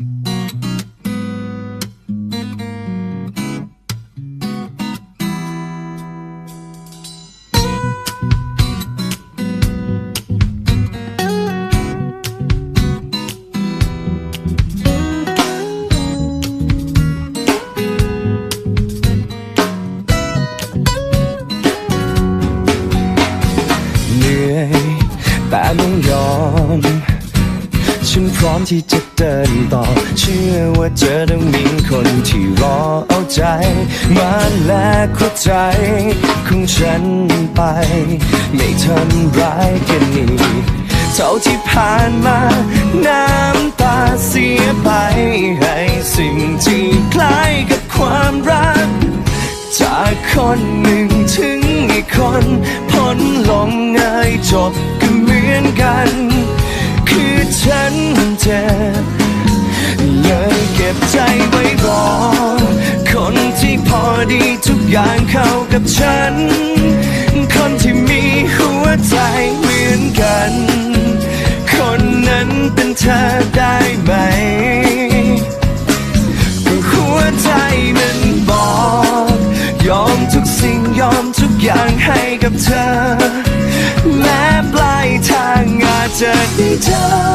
เหนื่อยแต่ต้องยอม ฉันพร้อมที่จะ เดินต่อ เชื่อว่าเจอต้องมีคนที่รอเอาใจ มาแลกหัวใจของฉันไป ไม่ทำร้ายกันอีกเท่าที่ผ่านมา น้ำตาเสียไป ให้สิ่งที่คล้ายกับความรัก จากคนหนึ่งถึงอีกคนพ้นลงง่ายจบก็เหมือนกัน ฉันเจ็บเลยเก็บใจไว้รอคนที่พอดีทุกอย่างเข้ากับฉัน คนที่มีหัวใจเหมือนกัน คนนั้นเป็นเธอได้ไหมหัวใจมันบอก ยอมทุกสิ่งยอมทุกอย่างให้กับเธอแม้ปลายทางอาจจะได้เจอ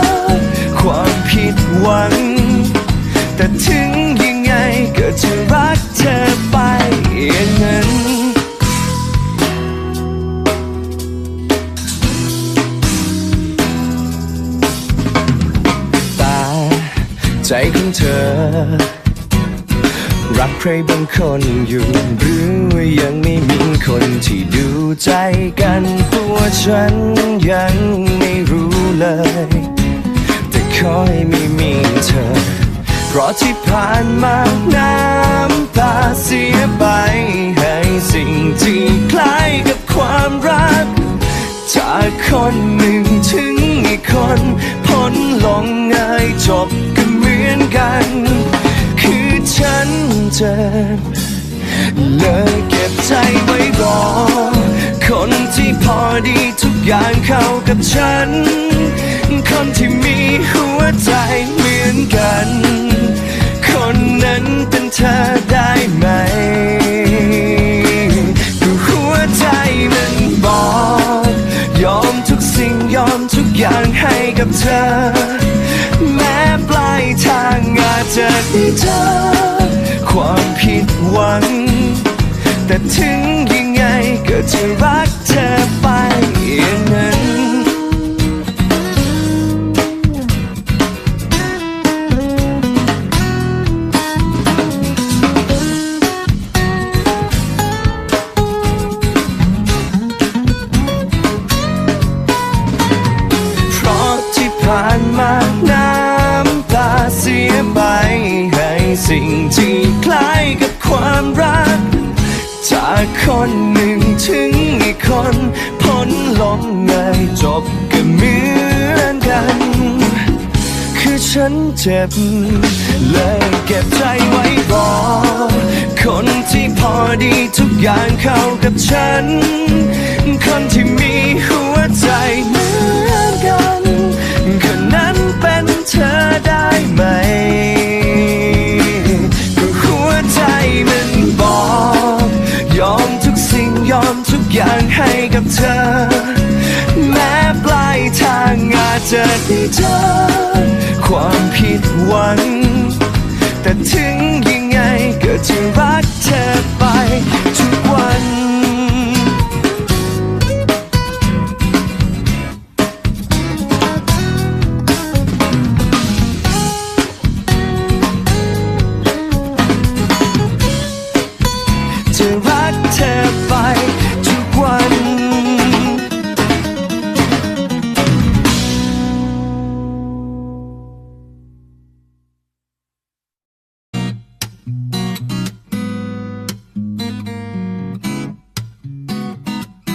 ใจของเธอ รักใครบางคนอยู่หรือว่ายังไม่มีคนที่ดูใจกันตัวฉันยังไม่รู้เลย แต่ขอให้ไม่มีเธอ เพราะที่ผ่านมาน้ำตาเสียไป ให้สิ่งที่คล้ายกับความรัก จากคนหนึ่งถึงอีกคนพ้นลงง่ายจบก เหมือนกัน คือฉันเจ็บเลยเก็บใจไว้รอ คนที่พอดีทุกอย่างเข้ากับฉัน คนที่มีหัวใจเหมือนกัน คนนั้นเป็นเธอได้ไหมก็หัวใจมันบอก ยอมทุกสิ่งยอมทุกอย่างให้กับเธอ อาจจะได้เธอความผิดหวัง จากคนหนึ่งถึงอีกคนพ้นลมง่ายจบก็เหมือนกัน คือฉันเจ็บ เลยเก็บใจไว้รอคนที่พอดีทุกอย่างเข้ากับฉัน คนที่มีหัวใจ ให้เธอ ความผิดหวัง แต่ถึงยังไงก็จะรักเธอไปทุกวันจะรักเธอไป